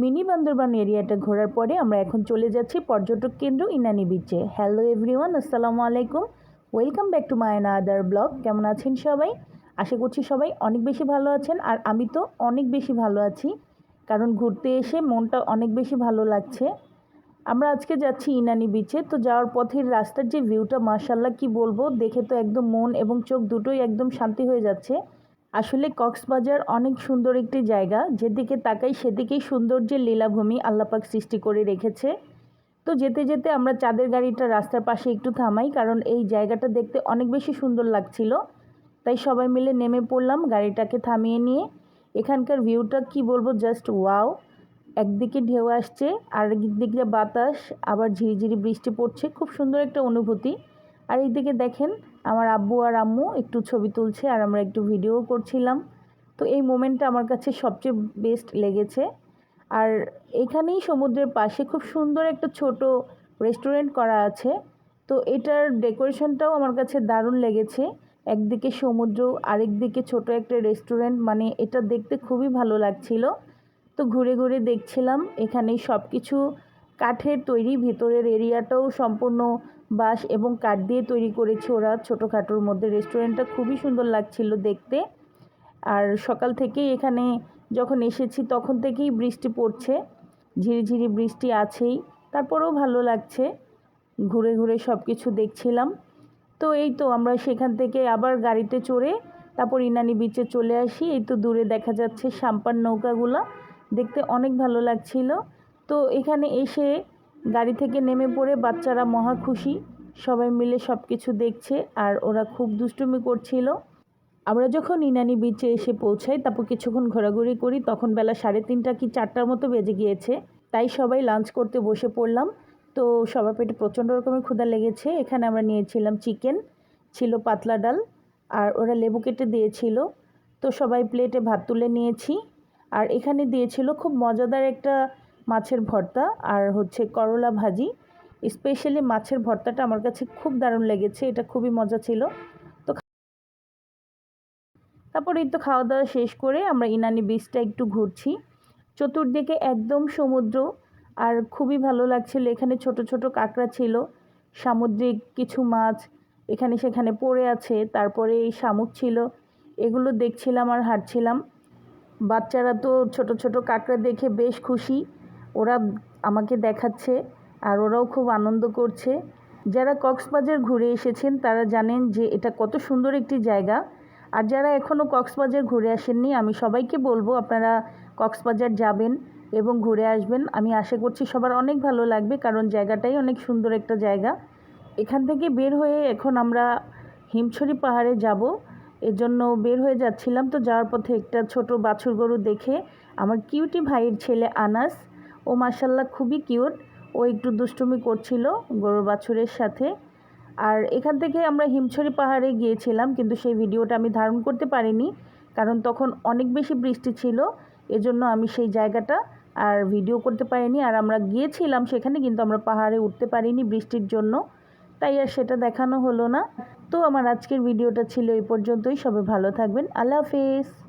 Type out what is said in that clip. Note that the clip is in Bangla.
মিনি বান্দরবান এরিয়াটা ঘোরার পরে আমরা এখন চলে যাচ্ছি পর্যটক কেন্দ্র ইনানি বিচে হ্যালো এভরিওয়ান আসসালামু আলাইকুম। Welcome back to my other blog কেমন আছেন সবাই? আশা করছি সবাই অনেক বেশি ভালো আছেন। আর আমি তো অনেক বেশি ভালো আছি। কারণ ঘুরতে এসে মনটা অনেক বেশি ভালো লাগছে। আমরা আজকে যাচ্ছি ইনানি বিচে তো যাওয়ার পথের রাস্তার যে ভিউটা মার্শাল্লাহ কি বলব? দেখে তো একদম মন এবং চোখ দুটোই একদম শান্তি হয়ে যাচ্ছে। আসলে কক্সবাজার অনেক সুন্দর একটি জায়গা। যেদিকে তাকাই সেদিকেই সৌন্দর্যের লীলাভূমি আল্লাপাক সৃষ্টি করে রেখেছে। তো যেতে যেতে আমরা চাঁদের গাড়িটা রাস্তার পাশে একটু থামাই, কারণ এই জায়গাটা দেখতে অনেক বেশি সুন্দর লাগছিল। তাই সবাই মিলে নেমে পড়লাম গাড়িটাকে থামিয়ে নিয়ে। এখানকার ভিউটা কি বলব জাস্ট ওয়াও একদিকে ঢেউ আসছে আর একদিকে বাতাস, আবার ঝিরিঝিরি বৃষ্টি পড়ছে। খুব সুন্দর একটা অনুভূতি। আর এইদিকে দেখেন, আমার আব্বু আর আম্মু একটু ছবি তুলছে আর আমরা একটু ভিডিও করছিলাম। তো এই মোমেন্টটা আমার কাছে সবচেয়ে বেস্ট লেগেছে। আর এখানেই সমুদ্রের পাশে খুব সুন্দর একটা ছোট রেস্টুরেন্ট করা আছে। তো এটার ডেকোরেশনটাও আমার কাছে দারুণ লেগেছে। একদিকে সমুদ্র, আরেকদিকে ছোট একটা রেস্টুরেন্ট মানে এটা দেখতে খুবই ভালো লাগছিল। তো ঘুরে ঘুরে দেখছিলাম এখানে সব কিছু কাঠের তৈরি ভেতরের এরিয়াটাও সম্পূর্ণ বাঁশ এবং কাঠ দিয়ে তৈরি করেছে ওরা ছোটোখাটোর মধ্যে। রেস্টুরেন্টটা খুবই সুন্দর লাগছিল দেখতে। আর সকাল থেকেই এখানে যখন এসেছি তখন থেকেই বৃষ্টি পড়ছে। ঝিরিঝিরি বৃষ্টি আছেই, তারপরেও ভালো লাগছে। ঘুরে ঘুরে সব কিছু দেখছিলাম। তো এই তো আমরা সেখান থেকে আবার গাড়িতে চড়ে তারপর ইনানি বিচে চলে আসি। এই তো দূরে দেখা যাচ্ছে সাম্পার নৌকাগুলো। দেখতে অনেক ভালো লাগছিল। তো এখানে এসে গাড়ি থেকে নেমে পড়ে বাচ্চারা মহা খুশি। সবাই মিলে সব কিছু দেখছে আর ওরা খুব দুষ্টুমি করছিল। আমরা যখন ইনানি বিচে এসে পৌঁছাই, তারপর কিছুক্ষণ ঘোরাঘুরি করি, তখন বেলা সাড়ে তিনটা কি চারটার মতো বেজে গিয়েছে। তাই সবাই লাঞ্চ করতে বসে পড়লাম। তো সবার পেটে প্রচণ্ড রকমের ক্ষুধা লেগেছে। এখানে আমরা নিয়েছিলাম চিকেন ছিল পাতলা ডাল, আর ওরা লেবু কেটে দিয়েছিল। তো সবাই প্লেটে ভাত তুলে নিয়েছি। আর এখানে দিয়েছিল খুব মজাদার একটা মাছের ভর্তা আর হচ্ছে করলা ভাজি। স্পেশালি মাছের ভর্তাটা আমার কাছে খুব দারুণ লেগেছে, এটা খুবই মজা ছিল। তো তারপর এই তো খাওয়া দাওয়া শেষ করে আমরা ইনানি বিচটা একটু ঘুরছি। চতুর্দিকে একদম সমুদ্র আর খুবই ভালো লাগছিল, এখানে ছোট ছোট কাঁকড়া ছিল, সামুদ্রিক কিছু মাছ এখানে সেখানে পড়ে আছে, তারপরে এই শামুক ছিল, এগুলো দেখছিলাম আর হাঁটছিলাম। বাচ্চারা তো ছোট ছোট কাঁকড়া দেখে বেশ খুশি। ওরা আমাকে দেখাচ্ছে আর ওরাও খুব আনন্দ করছে। যারা কক্সবাজার ঘুরে এসেছেন, তারা জানেন যে এটা কত সুন্দর একটি জায়গা। আর যারা এখনও কক্সবাজার ঘুরে আসেননি, আমি সবাইকে বলব আপনারা কক্সবাজার যাবেন এবং ঘুরে আসবেন। আমি আশা করছি সবার অনেক ভালো লাগবে, কারণ জায়গাটাই অনেক সুন্দর একটা জায়গা। এখান থেকে বের হয়ে এখন আমরা হিমছড়ি পাহাড়ে যাব। এর জন্য বের হয়ে যাচ্ছিলাম, তো যাওয়ার পথে একটা ছোট বাছুর গরু দেখে আমার কিউটি ভাইয়ের ছেলে আনাস ও মাসাল্লাহ খুবই কিউট। ও একটু দুষ্টুমি করছিল গরুর বাছুরের সাথে। আর এখান থেকে আমরা হিমছড়ি পাহাড়ে গিয়েছিলাম, কিন্তু সেই ভিডিওটা আমি ধারণ করতে পারিনি, কারণ তখন অনেক বেশি বৃষ্টি ছিল। এজন্য আমি সেই জায়গাটা আর ভিডিও করতে পারিনি। আর আমরা গিয়েছিলাম সেখানে, কিন্তু আমরা পাহাড়ে উঠতে পারিনি বৃষ্টির জন্য। তাই আর সেটা দেখানো হলো না। তো আমার আজকের ভিডিওটা ছিল এই পর্যন্তই। সবাই ভালো থাকবেন। আল্লাহ হাফেজ।